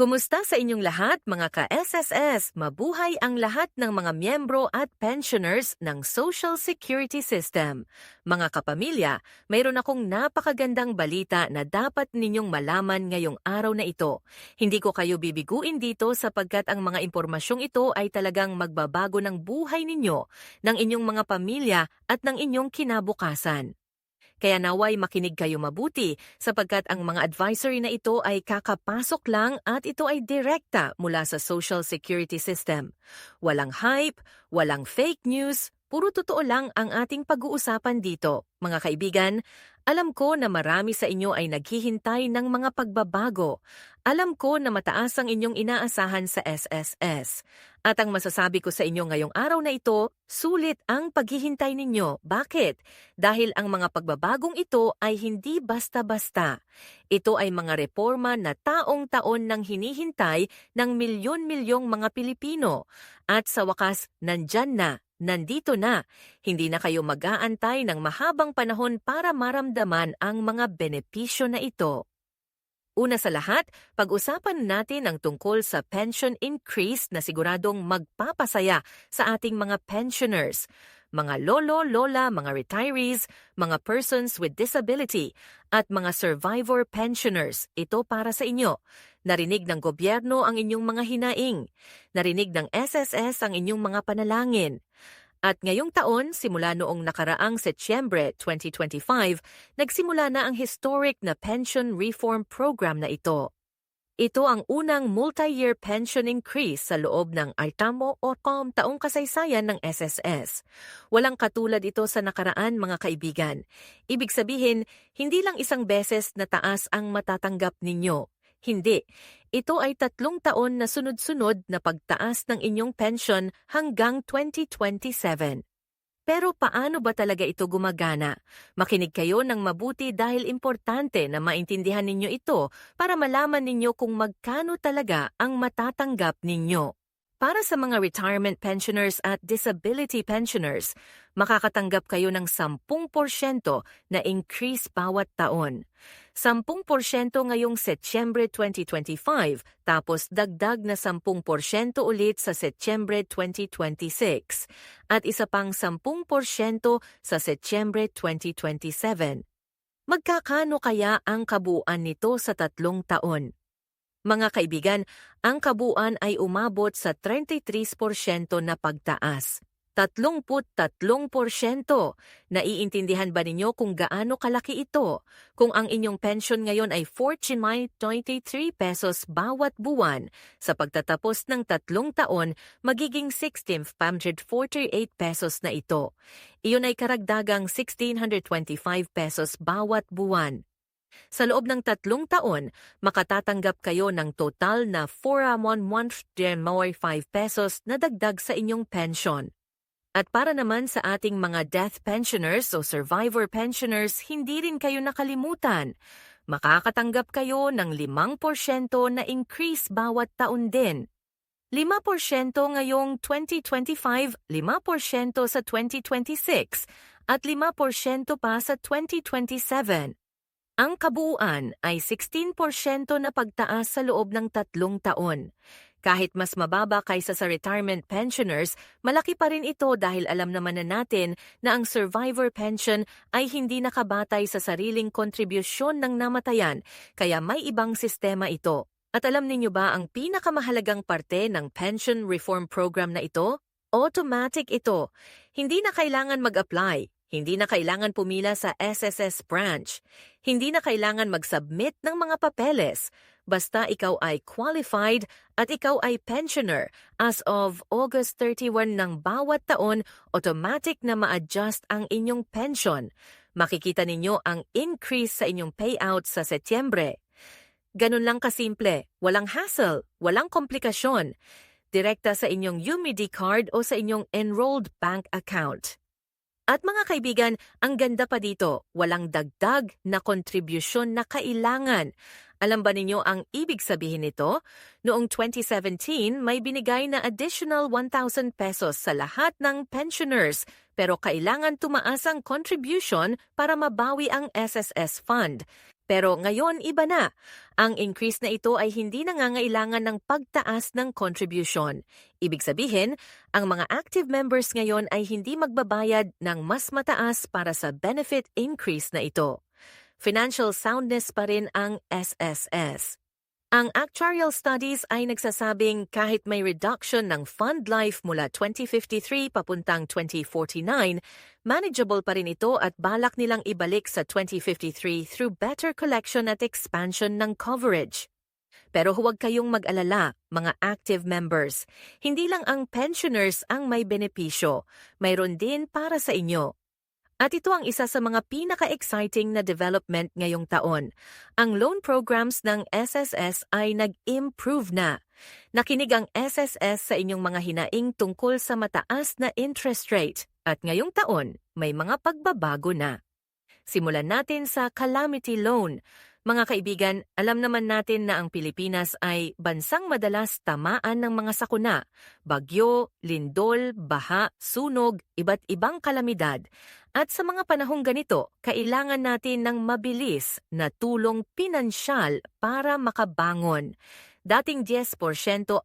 Kumusta sa inyong lahat mga ka-SSS? Mabuhay ang lahat ng mga miyembro at pensioners ng Social Security System. Mga kapamilya, mayroon akong napakagandang balita na dapat ninyong malaman ngayong araw na ito. Hindi ko kayo bibiguin dito sapagkat ang mga impormasyong ito ay talagang magbabago ng buhay ninyo, ng inyong mga pamilya at ng inyong kinabukasan. Kaya naway makinig kayo mabuti sapagkat ang mga advisory na ito ay kakapasok lang at ito ay direkta mula sa Social Security System. Walang hype, walang fake news, puro totoo lang ang ating pag-uusapan dito. Mga kaibigan, alam ko na marami sa inyo ay naghihintay ng mga pagbabago. Alam ko na mataas ang inyong inaasahan sa SSS. At ang masasabi ko sa inyo ngayong araw na ito, sulit ang paghihintay ninyo. Bakit? Dahil ang mga pagbabagong ito ay hindi basta-basta. Ito ay mga reforma na taong-taon nang hinihintay ng milyon-milyong mga Pilipino. At sa wakas, nandyan na, nandito na. Hindi na kayo mag-aantay ng mahabang panahon para maramdaman ang mga benepisyo na ito. Una sa lahat, pag-usapan natin ang tungkol sa pension increase na siguradong magpapasaya sa ating mga pensioners, mga lolo, lola, mga retirees, mga persons with disability, at mga survivor pensioners. Ito para sa inyo. Narinig ng gobyerno ang inyong mga hinaing. Narinig ng SSS ang inyong mga panalangin. At ngayong taon, simula noong nakaraang Setyembre 2025, nagsimula na ang historic na pension reform program na ito. Ito ang unang multi-year pension increase sa loob ng Artamo o TOM taong kasaysayan ng SSS. Walang katulad ito sa nakaraan mga kaibigan. Ibig sabihin, hindi lang isang beses na taas ang matatanggap ninyo. Hindi. Ito ay tatlong taon na sunod-sunod na pagtaas ng inyong pension hanggang 2027. Pero paano ba talaga ito gumagana? Makinig kayo ng mabuti dahil importante na maintindihan ninyo ito para malaman ninyo kung magkano talaga ang matatanggap ninyo. Para sa mga retirement pensioners at disability pensioners, makakatanggap kayo ng 10% na increase bawat taon. 10% ngayong Setyembre 2025 tapos dagdag na 10% ulit sa Setyembre 2026 at isa pang 10% sa Setyembre 2027. Magkakano kaya ang kabuuan nito sa tatlong taon? Mga kaibigan, ang kabuuan ay umabot sa 33% na pagtaas. 33%. Naiintindihan ba ninyo kung gaano kalaki ito? Kung ang inyong pension ngayon ay 49.23 pesos bawat buwan, sa pagtatapos ng tatlong taon, magiging 16,548 pesos na ito. Iyon ay karagdagang 1,625 pesos bawat buwan. Sa loob ng tatlong taon, makatatanggap kayo ng total na 4,105 pesos na dagdag sa inyong pension. At para naman sa ating mga death pensioners o survivor pensioners, hindi rin kayo nakalimutan. Makakatanggap kayo ng 5% na increase bawat taon din. 5% ngayong 2025, 5% sa 2026, at 5% pa sa 2027. Ang kabuuan ay 16% na pagtaas sa loob ng tatlong taon. Kahit mas mababa kaysa sa retirement pensioners, malaki pa rin ito dahil alam naman na natin na ang survivor pension ay hindi nakabatay sa sariling kontribusyon ng namatayan, kaya may ibang sistema ito. At alam ninyo ba ang pinakamahalagang parte ng pension reform program na ito? Automatic ito. Hindi na kailangan mag-apply. Hindi na kailangan pumila sa SSS branch. Hindi na kailangan mag-submit ng mga papeles. Basta ikaw ay qualified at ikaw ay pensioner, as of August 31 ng bawat taon, automatic na ma-adjust ang inyong pension. Makikita ninyo ang increase sa inyong payout sa Setyembre. Ganun lang kasimple, walang hassle, walang komplikasyon. Direkta sa inyong UMID card o sa inyong enrolled bank account. At mga kaibigan, ang ganda pa dito, walang dagdag na kontribusyon na kailangan. Alam ba ninyo ang ibig sabihin nito? Noong 2017, may binigay na additional 1,000 pesos sa lahat ng pensioners, pero kailangan tumaas ang contribution para mabawi ang SSS fund. Pero ngayon iba na. Ang increase na ito ay hindi nangangailangan ng pagtaas ng contribution. Ibig sabihin, ang mga active members ngayon ay hindi magbabayad ng mas mataas para sa benefit increase na ito. Financial soundness pa rin ang SSS. Ang actuarial studies ay nagsasabing kahit may reduction ng fund life mula 2053 papuntang 2049, manageable pa rin ito at balak nilang ibalik sa 2053 through better collection at expansion ng coverage. Pero huwag kayong mag-alala, mga active members. Hindi lang ang pensioners ang may benepisyo, mayroon din para sa inyo. At ito ang isa sa mga pinaka-exciting na development ngayong taon. Ang loan programs ng SSS ay nag-improve na. Nakinig ang SSS sa inyong mga hinaing tungkol sa mataas na interest rate at ngayong taon may mga pagbabago na. Simulan natin sa calamity loan. Mga kaibigan, alam naman natin na ang Pilipinas ay bansang madalas tamaan ng mga sakuna, bagyo, lindol, baha, sunog, iba't ibang kalamidad. At sa mga panahong ganito, kailangan natin ng mabilis na tulong pinansyal para makabangon. Dating 10%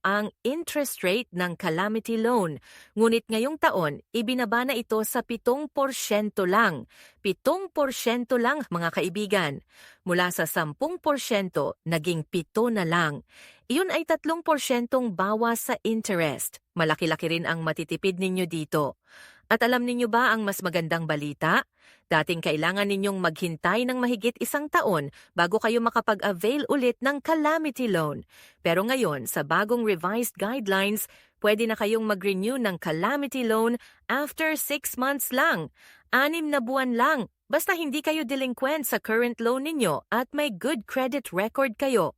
ang interest rate ng calamity loan, ngunit ngayong taon, ibinaba na ito sa 7% lang. 7% lang mga kaibigan. Mula sa 10%, naging 7 na lang. Iyon ay 3% bawas sa interest. Malaki-laki rin ang matitipid ninyo dito. At alam ninyo ba ang mas magandang balita? Dating kailangan ninyong maghintay ng mahigit isang taon bago kayo makapag-avail ulit ng calamity loan. Pero ngayon, sa bagong revised guidelines, pwede na kayong mag-renew ng calamity loan after 6 months lang. Anim na buwan lang, basta hindi kayo delinquent sa current loan ninyo at may good credit record kayo.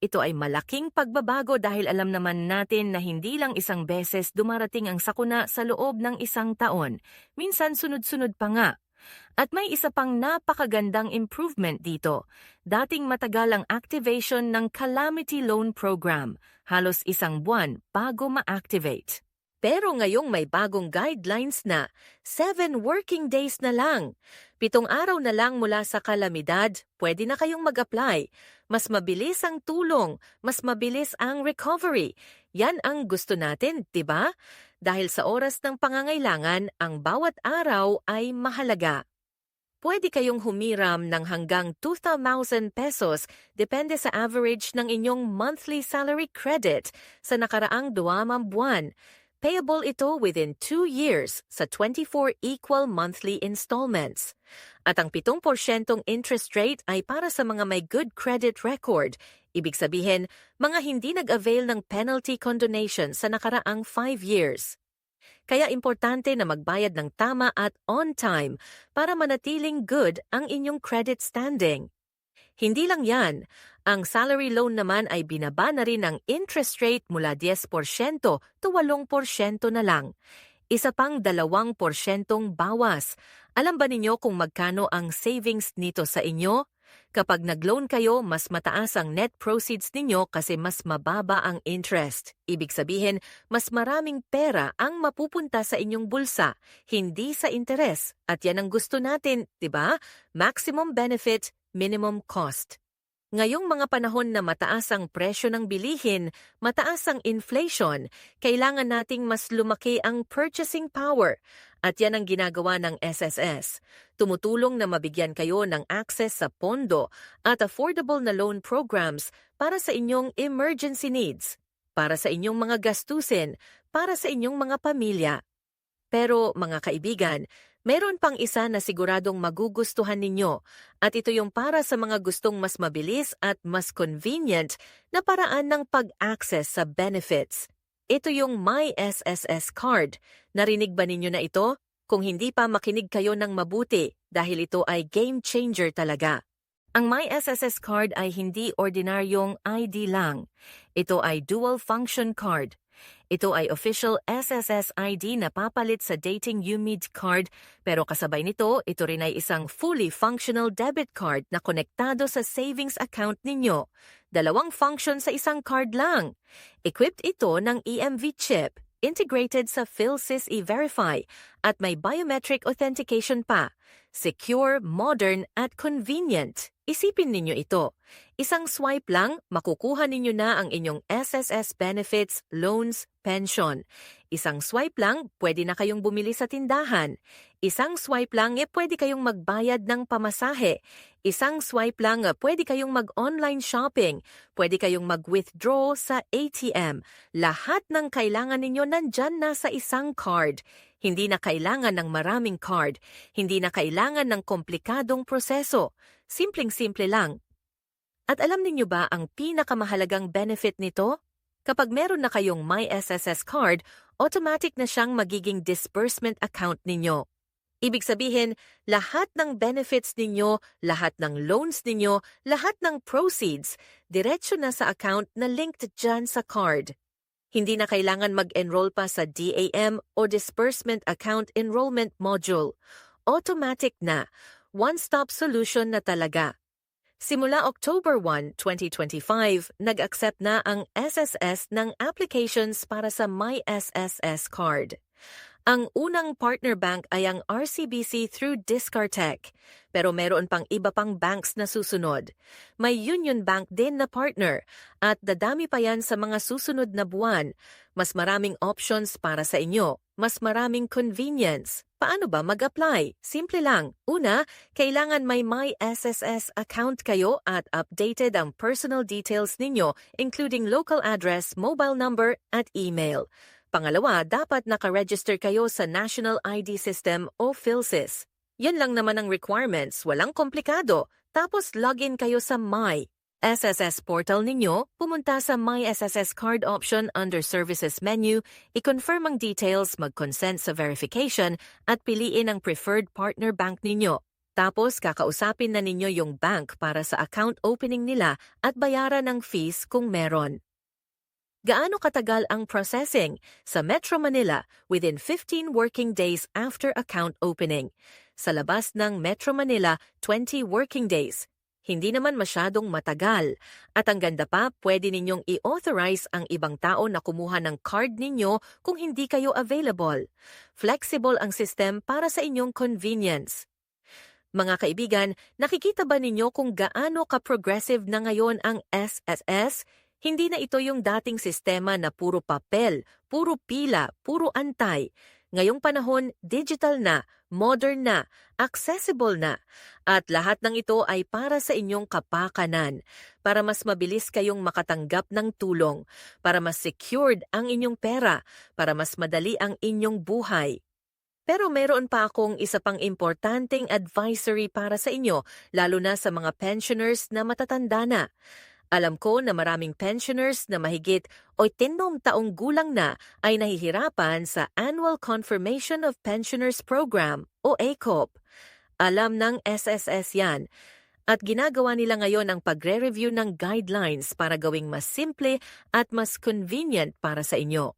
Ito ay malaking pagbabago dahil alam naman natin na hindi lang isang beses dumarating ang sakuna sa loob ng isang taon. Minsan sunod-sunod pa nga. At may isa pang napakagandang improvement dito. Dating matagal ang activation ng Calamity Loan Program, halos isang buwan bago ma-activate. Pero ngayong may bagong guidelines na, 7 working days na lang. Pitong araw na lang mula sa kalamidad, pwede na kayong mag-apply. Mas mabilis ang tulong, mas mabilis ang recovery. Yan ang gusto natin, 'di ba? Dahil sa oras ng pangangailangan, ang bawat araw ay mahalaga. Pwede kayong humiram ng hanggang 2,000 pesos depende sa average ng inyong monthly salary credit sa nakaraang duwamang buwan. Payable ito within 2 years sa 24 equal monthly installments. At ang 7% interest rate ay para sa mga may good credit record. Ibig sabihin, mga hindi nag-avail ng penalty condonation sa nakaraang 5 years. Kaya importante na magbayad ng tama at on time para manatiling good ang inyong credit standing. Hindi lang yan, ang salary loan naman ay binaba na rin ang interest rate mula 10% to 8% na lang. Isa pang 2% bawas. Alam ba ninyo kung magkano ang savings nito sa inyo? Kapag nag-loan kayo, mas mataas ang net proceeds ninyo kasi mas mababa ang interest. Ibig sabihin, mas maraming pera ang mapupunta sa inyong bulsa, hindi sa interes. At yan ang gusto natin, 'di ba? Maximum benefit, minimum cost. Ngayong mga panahon na mataas ang presyo ng bilihin, mataas ang inflation, kailangan nating mas lumaki ang purchasing power. At yan ang ginagawa ng SSS. Tumutulong na mabigyan kayo ng access sa pondo at affordable na loan programs para sa inyong emergency needs, para sa inyong mga gastusin, para sa inyong mga pamilya. Pero mga kaibigan, Meron pang isa na siguradong magugustuhan ninyo at ito yung para sa mga gustong mas mabilis at mas convenient na paraan ng pag-access sa benefits. Ito yung My SSS card. Narinig ba ninyo na ito? Kung hindi pa makinig kayo ng mabuti dahil ito ay game changer talaga. Ang My SSS card ay hindi ordinaryong ID lang. Ito ay dual function card ito ay official SSS ID na papalit sa dating UMID card pero kasabay nito, ito rin ay isang fully functional debit card na konektado sa savings account ninyo. Dalawang function sa isang card lang. Equipped ito ng EMV chip, integrated sa PhilSys E-Verify at may biometric authentication pa. Secure, modern, at convenient. Isipin ninyo ito. Isang swipe lang, makukuha ninyo na ang inyong SSS benefits, loans, pension. Isang swipe lang, pwede na kayong bumili sa tindahan. Isang swipe lang, eh, pwede kayong magbayad ng pamasahe. Isang swipe lang, eh, pwede kayong mag-online shopping. Pwede kayong mag-withdraw sa ATM. Lahat ng kailangan ninyo nandyan na sa isang card. Hindi na kailangan ng maraming card. Hindi na kailangan ng komplikadong proseso. Simpleng-simple lang. At alam ninyo ba ang pinakamahalagang benefit nito? Kapag meron na kayong My SSS card, automatic na siyang magiging disbursement account ninyo. Ibig sabihin, lahat ng benefits ninyo, lahat ng loans ninyo, lahat ng proceeds, diretsyo na sa account na linked dyan sa card. Hindi na kailangan mag-enroll pa sa DAM o Disbursement Account Enrollment Module. Automatic na. One-stop solution na talaga. Simula October 1, 2025, nag-accept na ang SSS ng applications para sa My SSS card. Ang unang partner bank ay ang RCBC through Discartech, pero meron pang iba pang banks na susunod. May Union Bank din na partner at dadami pa yan sa mga susunod na buwan. Mas maraming options para sa inyo, mas maraming convenience. Paano ba mag-apply? Simple lang. Una, kailangan may My SSS account kayo at updated ang personal details ninyo including local address, mobile number at email. Pangalawa, dapat nakaregister kayo sa National ID System o PhilSys. Yan lang naman ang requirements, walang komplikado. Tapos login kayo sa My. SSS portal ninyo, pumunta sa My SSS card option under Services menu, i-confirm ang details, mag-consent sa verification, at piliin ang preferred partner bank ninyo. Tapos kakausapin na ninyo yung bank para sa account opening nila at bayaran ng fees kung meron. Gaano katagal ang processing? Sa Metro Manila, within 15 working days after account opening. Sa labas ng Metro Manila, 20 working days. Hindi naman masyadong matagal. At ang ganda pa, pwede ninyong i-authorize ang ibang tao na kumuha ng card ninyo kung hindi kayo available. Flexible ang system para sa inyong convenience. Mga kaibigan, nakikita ba ninyo kung gaano ka-progressive na ngayon ang SSS? Hindi na ito yung dating sistema na puro papel, puro pila, puro antay. Ngayong panahon, digital na, modern na, accessible na. At lahat ng ito ay para sa inyong kapakanan, para mas mabilis kayong makatanggap ng tulong, para mas secured ang inyong pera, para mas madali ang inyong buhay. Pero meron pa akong isa pang importanteng advisory para sa inyo, lalo na sa mga pensioners na matatanda na. Alam ko na maraming pensioners na mahigit o tinom taong gulang na ay nahihirapan sa Annual Confirmation of Pensioners Program o ACOP. Alam ng SSS yan. At ginagawa nila ngayon ang pagre-review ng guidelines para gawing mas simple at mas convenient para sa inyo.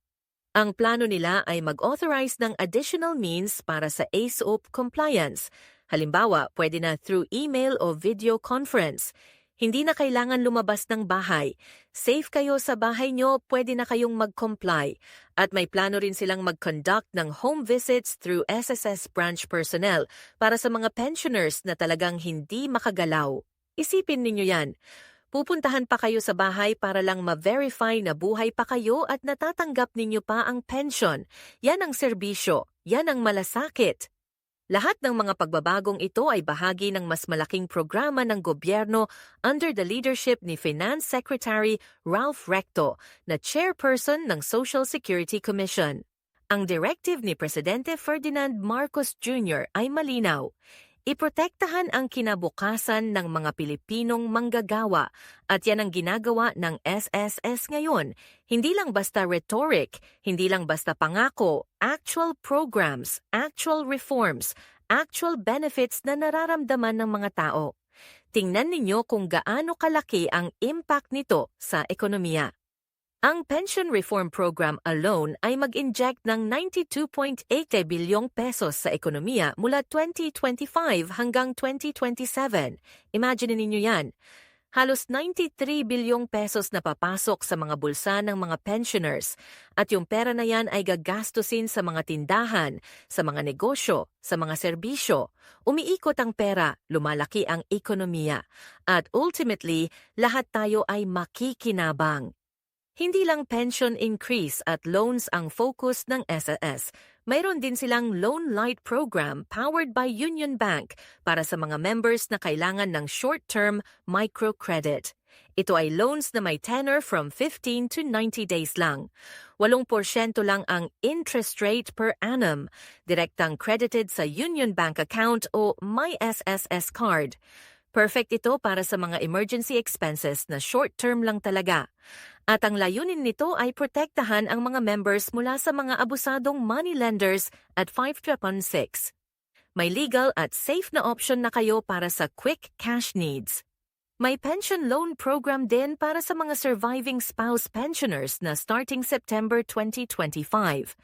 Ang plano nila ay mag-authorize ng additional means para sa ASOP compliance. Halimbawa, pwede na through email o video conference. Hindi na kailangan lumabas ng bahay. Safe kayo sa bahay nyo, pwede na kayong mag-comply. At may plano rin silang mag-conduct ng home visits through SSS branch personnel para sa mga pensioners na talagang hindi makagalaw. Isipin ninyo yan. Pupuntahan pa kayo sa bahay para lang ma-verify na buhay pa kayo at natatanggap ninyo pa ang pension. Yan ang serbisyo. Yan ang malasakit. Lahat ng mga pagbabagong ito ay bahagi ng mas malaking programa ng gobyerno under the leadership ni Finance Secretary Ralph Recto na chairperson ng Social Security Commission. Ang directive ni Presidente Ferdinand Marcos Jr. ay malinaw. Iprotektahan ang kinabukasan ng mga Pilipinong manggagawa at yan ang ginagawa ng SSS ngayon. Hindi lang basta rhetoric, hindi lang basta pangako, actual programs, actual reforms, actual benefits na nararamdaman ng mga tao. Tingnan ninyo kung gaano kalaki ang impact nito sa ekonomiya. Ang Pension Reform Program alone ay mag-inject ng 92.8 bilyong pesos sa ekonomiya mula 2025 hanggang 2027. Imagine ninyo yan. Halos 93 bilyong pesos na papasok sa mga bulsa ng mga pensioners at yung pera na yan ay gagastusin sa mga tindahan, sa mga negosyo, sa mga serbisyo. Umiikot ang pera, lumalaki ang ekonomiya at ultimately lahat tayo ay makikinabang. Hindi lang pension increase at loans ang focus ng SSS. Mayroon din silang Loan Light Program powered by Union Bank para sa mga members na kailangan ng short-term microcredit. Ito ay loans na may tenor from 15 to 90 days lang. 8% lang ang interest rate per annum, direktang credited sa Union Bank account o My SSS card. Perfect ito para sa mga emergency expenses na short-term lang talaga. At ang layunin nito ay protektahan ang mga members mula sa mga abusadong money lenders at 516. May legal at safe na option na kayo para sa quick cash needs. May pension loan program din para sa mga surviving spouse pensioners na starting September 2025.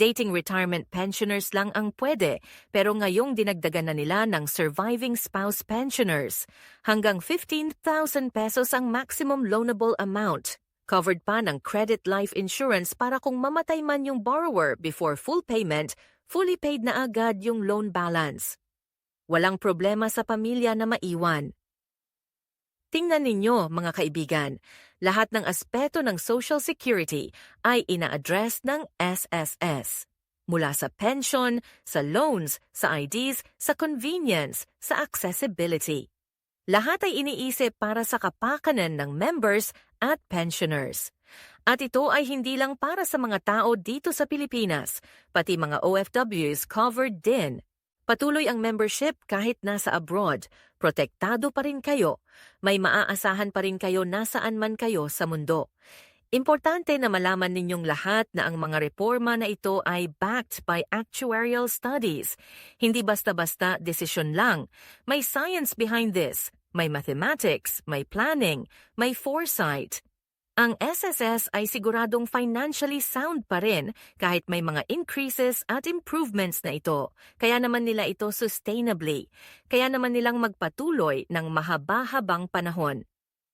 Dating retirement pensioners lang ang pwede, pero ngayong dinagdagan na nila ng surviving spouse pensioners. Hanggang 15,000 pesos ang maximum loanable amount. Covered pa ng credit life insurance para kung mamatay man yung borrower before full payment, fully paid na agad yung loan balance. Walang problema sa pamilya na maiwan. Tingnan ninyo, mga kaibigan, lahat ng aspeto ng Social Security ay ina-address ng SSS. Mula sa pension, sa loans, sa IDs, sa convenience, sa accessibility. Lahat ay iniisip para sa kapakanan ng members at pensioners. At ito ay hindi lang para sa mga tao dito sa Pilipinas, pati mga OFWs covered din. Patuloy ang membership kahit nasa abroad, protektado pa rin kayo, may maaasahan pa rin kayo nasaan man kayo sa mundo. Importante na malaman ninyong lahat na ang mga reforma na ito ay backed by actuarial studies. Hindi basta-basta desisyon lang. May science behind this. May mathematics, may planning, may foresight. Ang SSS ay siguradong financially sound pa rin kahit may mga increases at improvements na ito. Kaya naman nila ito sustainably. Kaya naman nilang magpatuloy ng mahaba-habang panahon.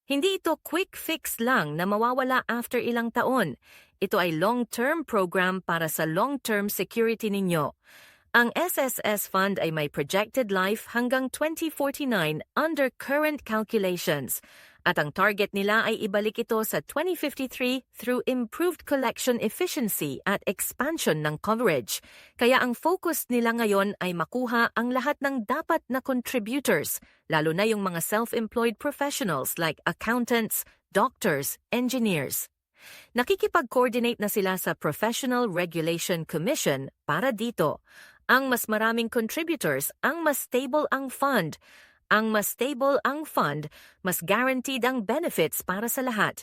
Hindi ito quick fix lang na mawawala after ilang taon. Ito ay long-term program para sa long-term security ninyo. Ang SSS Fund ay may projected life hanggang 2049 under current calculations at ang target nila ay ibalik ito sa 2053 through improved collection efficiency at expansion ng coverage. Kaya ang focus nila ngayon ay makuha ang lahat ng dapat na contributors, lalo na yung mga self-employed professionals like accountants, doctors, engineers. Nakikipag-coordinate na sila sa Professional Regulation Commission para dito. Ang mas maraming contributors, ang mas stable ang fund, ang mas stable ang fund, mas guaranteed ang benefits para sa lahat.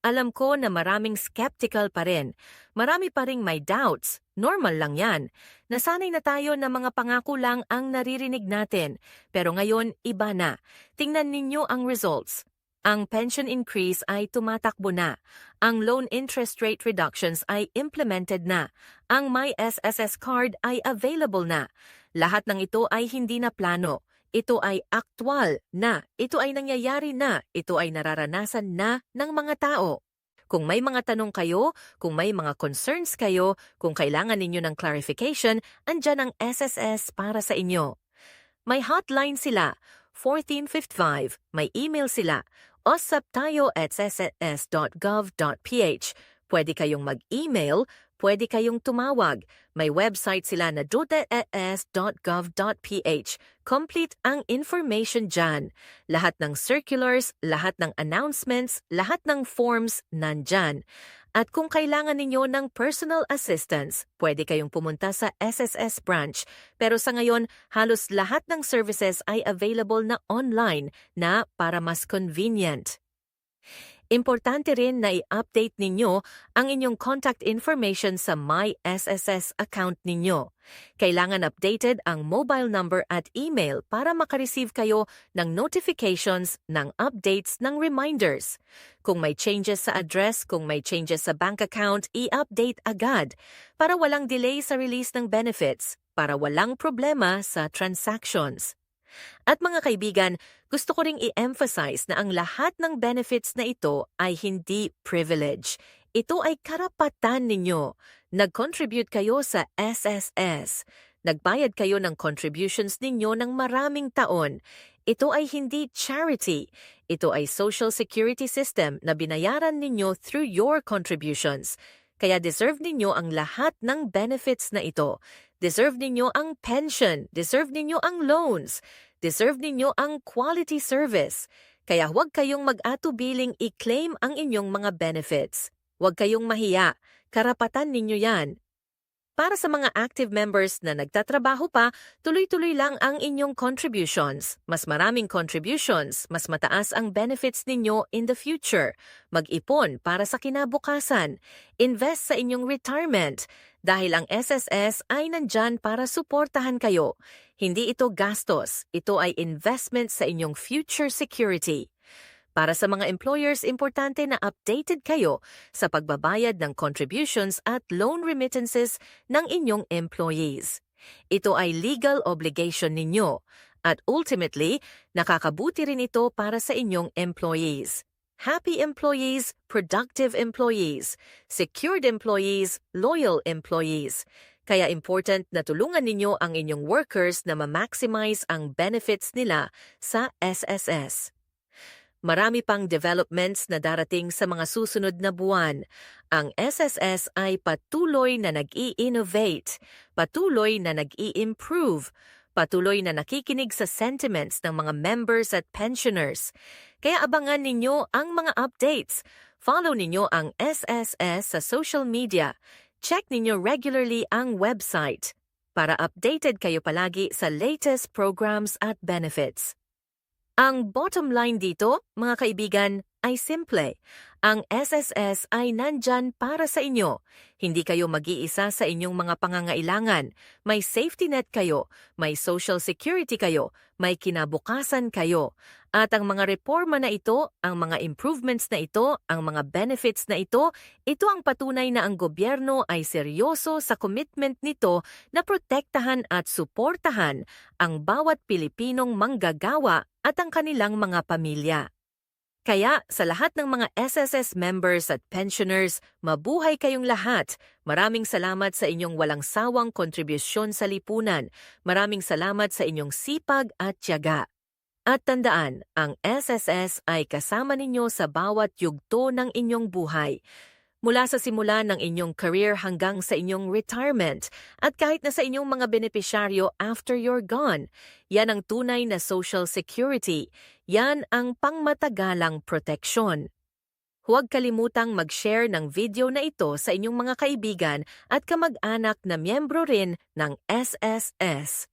Alam ko na maraming skeptical pa rin. Marami pa ring may doubts. Normal lang yan. Nasanay na tayo na mga pangako lang ang naririnig natin. Pero ngayon, iba na. Tingnan ninyo ang results. Ang pension increase ay tumatakbo na. Ang loan interest rate reductions ay implemented na. Ang My SSS card ay available na. Lahat ng ito ay hindi na plano. Ito ay aktwal na, ito ay nangyayari na, ito ay nararanasan na ng mga tao. Kung may mga tanong kayo, kung may mga concerns kayo, kung kailangan ninyo ng clarification, andyan ang SSS para sa inyo. May hotline sila, 1455, may email sila, usap tayo at sss.gov.ph. Pwede kayong mag-email, pwede kayong tumawag. May website sila na dutees.gov.ph. Complete ang information dyan. Lahat ng circulars, lahat ng announcements, lahat ng forms nandyan. At kung kailangan ninyo ng personal assistance, pwede kayong pumunta sa SSS branch. Pero sa ngayon, halos lahat ng services ay available na online na para mas convenient. Importante rin na i-update ninyo ang inyong contact information sa My SSS account ninyo. Kailangan updated ang mobile number at email para makareceive kayo ng notifications ng updates ng reminders. Kung may changes sa address, kung may changes sa bank account, i-update agad para walang delay sa release ng benefits, para walang problema sa transactions. At mga kaibigan, gusto ko ring i-emphasize na ang lahat ng benefits na ito ay hindi privilege. Ito ay karapatan ninyo. Nag-contribute kayo sa SSS. Nagbayad kayo ng contributions ninyo ng maraming taon. Ito ay hindi charity. Ito ay social security system na binayaran ninyo through your contributions. Kaya deserve ninyo ang lahat ng benefits na ito. Deserve ninyo ang pension. Deserve ninyo ang loans. Deserve ninyo ang quality service. Kaya huwag kayong mag-atubiling i-claim ang inyong mga benefits. Huwag kayong mahiya. Karapatan ninyo yan. Para sa mga active members na nagtatrabaho pa, tuloy-tuloy lang ang inyong contributions. Mas maraming contributions, mas mataas ang benefits ninyo in the future. Mag-ipon para sa kinabukasan. Invest sa inyong retirement. Dahil ang SSS ay nandyan para suportahan kayo. Hindi ito gastos, ito ay investment sa inyong future security. Para sa mga employers, importante na updated kayo sa pagbabayad ng contributions at loan remittances ng inyong employees. Ito ay legal obligation ninyo at ultimately, nakakabuti rin ito para sa inyong employees. Happy employees, productive employees, secured employees, loyal employees. Kaya important na tulungan ninyo ang inyong workers na ma-maximize ang benefits nila sa SSS. Marami pang developments na darating sa mga susunod na buwan. Ang SSS ay patuloy na nag-i-innovate, patuloy na nag-i-improve, patuloy na nakikinig sa sentiments ng mga members at pensioners. Kaya abangan ninyo ang mga updates. Follow ninyo ang SSS sa social media. Check ninyo regularly ang website para updated kayo palagi sa latest programs at benefits. Ang bottom line dito, mga kaibigan, ay simple. Ang SSS ay nandyan para sa inyo. Hindi kayo mag-iisa sa inyong mga pangangailangan. May safety net kayo, may social security kayo, may kinabukasan kayo. At ang mga reforma na ito, ang mga improvements na ito, ang mga benefits na ito, ito ang patunay na ang gobyerno ay seryoso sa commitment nito na protektahan at suportahan ang bawat Pilipinong manggagawa at ang kanilang mga pamilya. Kaya sa lahat ng mga SSS members at pensioners, mabuhay kayong lahat. Maraming salamat sa inyong walang sawang kontribusyon sa lipunan. Maraming salamat sa inyong sipag at tiyaga. At tandaan, ang SSS ay kasama ninyo sa bawat yugto ng inyong buhay. Mula sa simula ng inyong career hanggang sa inyong retirement at kahit na sa inyong mga benepisyaryo after you're gone. Yan ang tunay na social security. Yan ang pangmatagalang proteksyon. Huwag kalimutang mag-share ng video na ito sa inyong mga kaibigan at kamag-anak na miyembro rin ng SSS.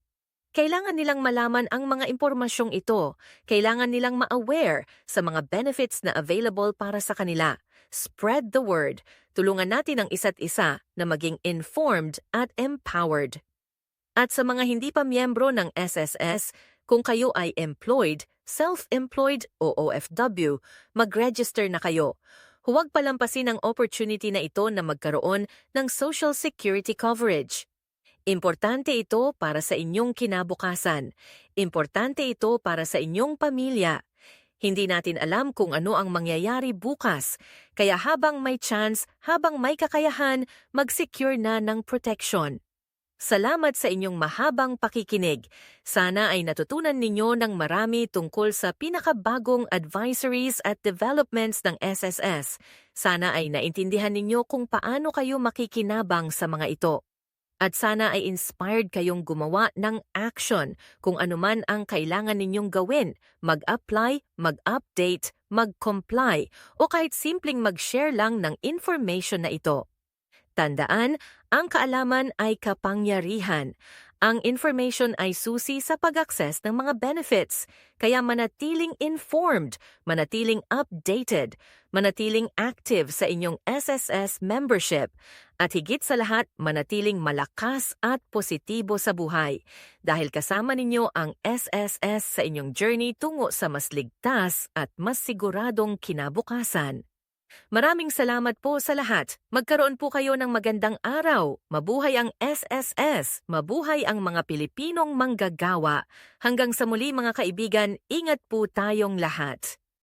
Kailangan nilang malaman ang mga impormasyong ito. Kailangan nilang ma-aware sa mga benefits na available para sa kanila. Spread the word. Tulungan natin ang isa't isa na maging informed at empowered. At sa mga hindi pa miyembro ng SSS, kung kayo ay employed, self-employed o OFW, mag-register na kayo. Huwag palampasin ang opportunity na ito na magkaroon ng Social Security coverage. Importante ito para sa inyong kinabukasan. Importante ito para sa inyong pamilya. Hindi natin alam kung ano ang mangyayari bukas, kaya habang may chance, habang may kakayahan, mag-secure na ng protection. Salamat sa inyong mahabang pakikinig. Sana ay natutunan ninyo ng marami tungkol sa pinakabagong advisories at developments ng SSS. Sana ay naintindihan ninyo kung paano kayo makikinabang sa mga ito. At sana ay inspired kayong gumawa ng action kung anuman ang kailangan ninyong gawin, mag-apply, mag-update, mag-comply, o kahit simpleng mag-share lang ng information na ito. Tandaan, ang kaalaman ay kapangyarihan. Ang information ay susi sa pag-access ng mga benefits, kaya manatiling informed, manatiling updated, manatiling active sa inyong SSS membership, at higit sa lahat, manatiling malakas at positibo sa buhay dahil kasama ninyo ang SSS sa inyong journey tungo sa mas ligtas at mas siguradong kinabukasan. Maraming salamat po sa lahat. Magkaroon po kayo ng magandang araw. Mabuhay ang SSS. Mabuhay ang mga Pilipinong manggagawa. Hanggang sa muli mga kaibigan, ingat po tayong lahat.